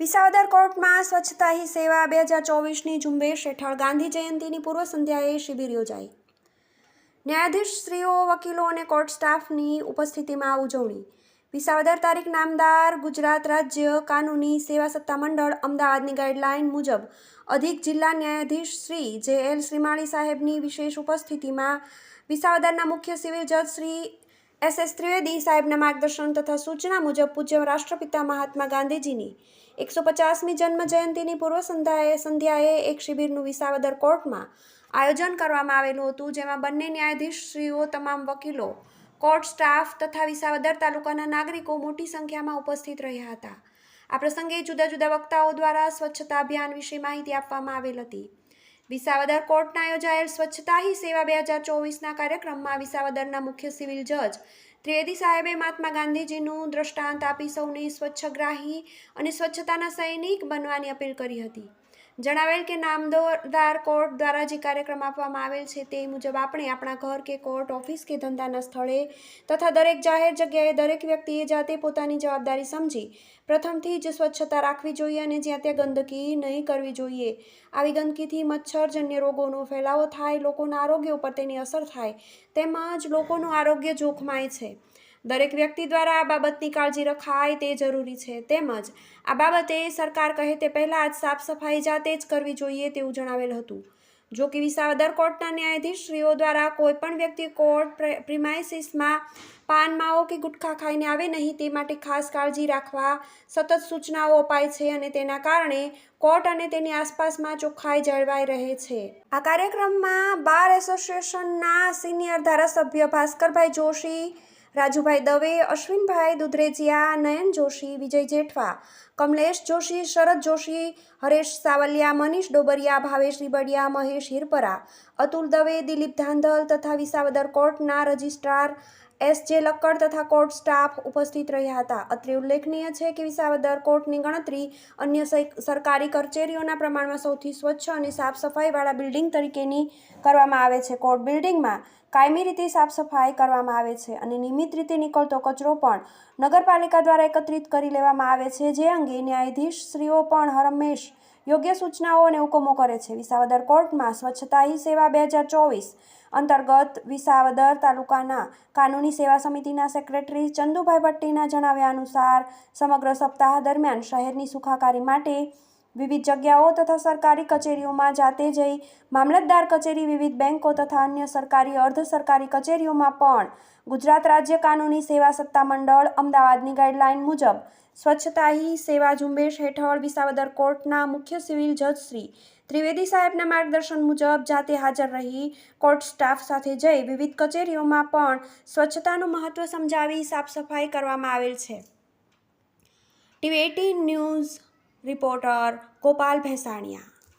વિસાવદર કોર્ટમાં સ્વચ્છતા હી સેવા બે હજાર ચોવીસની ઝુંબેશ હેઠળ ગાંધી જયંતિની પૂર્વ સંધ્યાએ શિબિર યોજાઈ. ન્યાયાધીશશ્રીઓ વકીલો અને કોર્ટ સ્ટાફની ઉપસ્થિતિમાં ઉજવણી. વિસાવદર તારીખ નામદાર ગુજરાત રાજ્ય કાનૂની સેવા સત્તા મંડળ અમદાવાદની ગાઈડલાઇન મુજબ અધિક જિલ્લા ન્યાયાધીશ શ્રી જે એલ શ્રીમાળી સાહેબની વિશેષ ઉપસ્થિતિમાં વિસાવદરના મુખ્ય સિવિલ જજ શ્રી એસ એસ ત્રિવેદી સાહેબના માર્ગદર્શન તથા સૂચના મુજબ પૂજ્ય રાષ્ટ્રપિતા મહાત્મા ગાંધીજીની એકસો પચાસમી જન્મ જયંતિની પૂર્વ સંધ્યાએ સંધ્યાએ એક શિબિરનું વિસાવદર કોર્ટમાં આયોજન કરવામાં આવેલું હતું, જેમાં બંને ન્યાયાધીશશ્રીઓ, તમામ વકીલો, કોર્ટ સ્ટાફ તથા વિસાવદર તાલુકાના નાગરિકો મોટી સંખ્યામાં ઉપસ્થિત રહ્યા હતા. આ પ્રસંગે જુદા જુદા વક્તાઓ દ્વારા સ્વચ્છતા અભિયાન વિશે માહિતી આપવામાં આવેલ હતી. વિસાવદર કોર્ટના યોજાયેલ સ્વચ્છતા હી સેવા બે હજાર ચોવીસના કાર્યક્રમમાં વિસાવદરના મુખ્ય સિવિલ જજ ત્રિવેદી સાહેબે મહાત્મા ગાંધીજીનું દ્રષ્ટાંત આપી સૌને સ્વચ્છગ્રાહી અને સ્વચ્છતાના સૈનિક બનવાની અપીલ કરી હતી. જણાવેલ કે નામદાર કોર્ટ દ્વારા જે કાર્યક્રમ આપવામાં આવેલ છે તે મુજબ આપણે આપણા ઘર કે કોર્ટ, ઓફિસ કે ધંધાના સ્થળે તથા દરેક જાહેર જગ્યાએ દરેક વ્યક્તિએ જાતે પોતાની જવાબદારી સમજી પ્રથમથી જ સ્વચ્છતા રાખવી જોઈએ અને જ્યાં ત્યાં ગંદકી નહીં કરવી જોઈએ. આવી ગંદકીથી મચ્છરજન્ય રોગોનો ફેલાવો થાય, લોકોના આરોગ્ય ઉપર તેની અસર થાય તેમજ લોકોનું આરોગ્ય જોખમાય છે. દરેક વ્યક્તિ દ્વારા આ બાબતની કાળજી રખાય તે જરૂરી છે. તેમજ આ બાબતે સરકાર કહે તે પહેલાં જ સાફ સફાઈ જાતે જ કરવી જોઈએ તેવું જણાવેલ હતું. જો કે વિસાવદર કોર્ટના ન્યાયાધીશશ્રીઓ દ્વારા કોઈપણ વ્યક્તિ કોર્ટ પ્રિમાઇસીસમાં પાન, માવો કે ગુટખા ખાઈને આવે નહીં તે માટે ખાસ કાળજી રાખવા સતત સૂચનાઓ અપાય છે અને તેના કારણે કોર્ટ અને તેની આસપાસમાં ચોખ્ખાઈ જળવાઈ રહે છે. આ કાર્યક્રમમાં બાર એસોસિએશનના સિનિયર ધારાસભ્ય ભાસ્કરભાઈ જોશી રાજુભાઈ દવે, અશ્વિનભાઈ દુધરેજિયા, નયન જોશી, વિજય જેઠવા, કમલેશ જોશી, શરદ જોશી, હરેશ સાવલિયા, મનીષ ડોબરિયા, ભાવેશ રીબડિયા, મહેશ હિરપરા, અતુલ દવે, દિલીપ ધાંધલ તથા વિસાવદર કોર્ટના રજિસ્ટ્રાર, એસ જે લક્કડ તથા કોર્ટ સ્ટાફ ઉપસ્થિત રહ્યા હતા. અત્રે ઉલ્લેખનીય છે કે વિસાવદર કોર્ટની ગણતરી અન્ય સરકારી કચેરીઓના પ્રમાણમાં સૌથી સ્વચ્છ અને સાફ સફાઈવાળા બિલ્ડિંગ તરીકેની કરવામાં આવે છે. કોર્ટ બિલ્ડિંગમાં કાયમી રીતે સાફ સફાઈ કરવામાં આવે છે અને નિયમિત રીતે નીકળતો કચરો પણ નગરપાલિકા દ્વારા એકત્રિત કરી લેવામાં આવે છે, જે અંગે ન્યાયાધીશ શ્રીઓ પણ હરમેશ યોગ્ય સૂચનાઓ અને હુકમો કરે છે. વિસાવદર કોર્ટમાં સ્વચ્છતા હી સેવા બે હજાર ચોવીસ અંતર્ગત વિસાવદર તાલુકાના કાનૂની સેવા સમિતિના સેક્રેટરી ચંદુભાઈ ભટ્ટીના જણાવ્યા અનુસાર, સમગ્ર સપ્તાહ દરમિયાન શહેરની સુખાકારી માટે વિવિધ જગ્યાઓ તથા સરકારી કચેરીઓમાં જાતે જઈ મામલતદાર કચેરી, વિવિધ બેન્કો તથા અન્ય સરકારી, અર્ધ સરકારી કચેરીઓમાં પણ ગુજરાત રાજ્ય કાનૂની સેવા સત્તા મંડળ અમદાવાદની ગાઈડલાઇન મુજબ સ્વચ્છતા હી સેવા ઝુંબેશ હેઠળ વિસાવદર કોર્ટના મુખ્ય સિવિલ જજ શ્રી ત્રિવેદી સાહેબના માર્ગદર્શન મુજબ જાતે હાજર રહી કોર્ટ સ્ટાફ સાથે જઈ વિવિધ કચેરીઓમાં પણ સ્વચ્છતાનું મહત્ત્વ સમજાવી સાફ સફાઈ કરવામાં આવેલ છે. TV eighteen news reporter Gopal Bhesaniya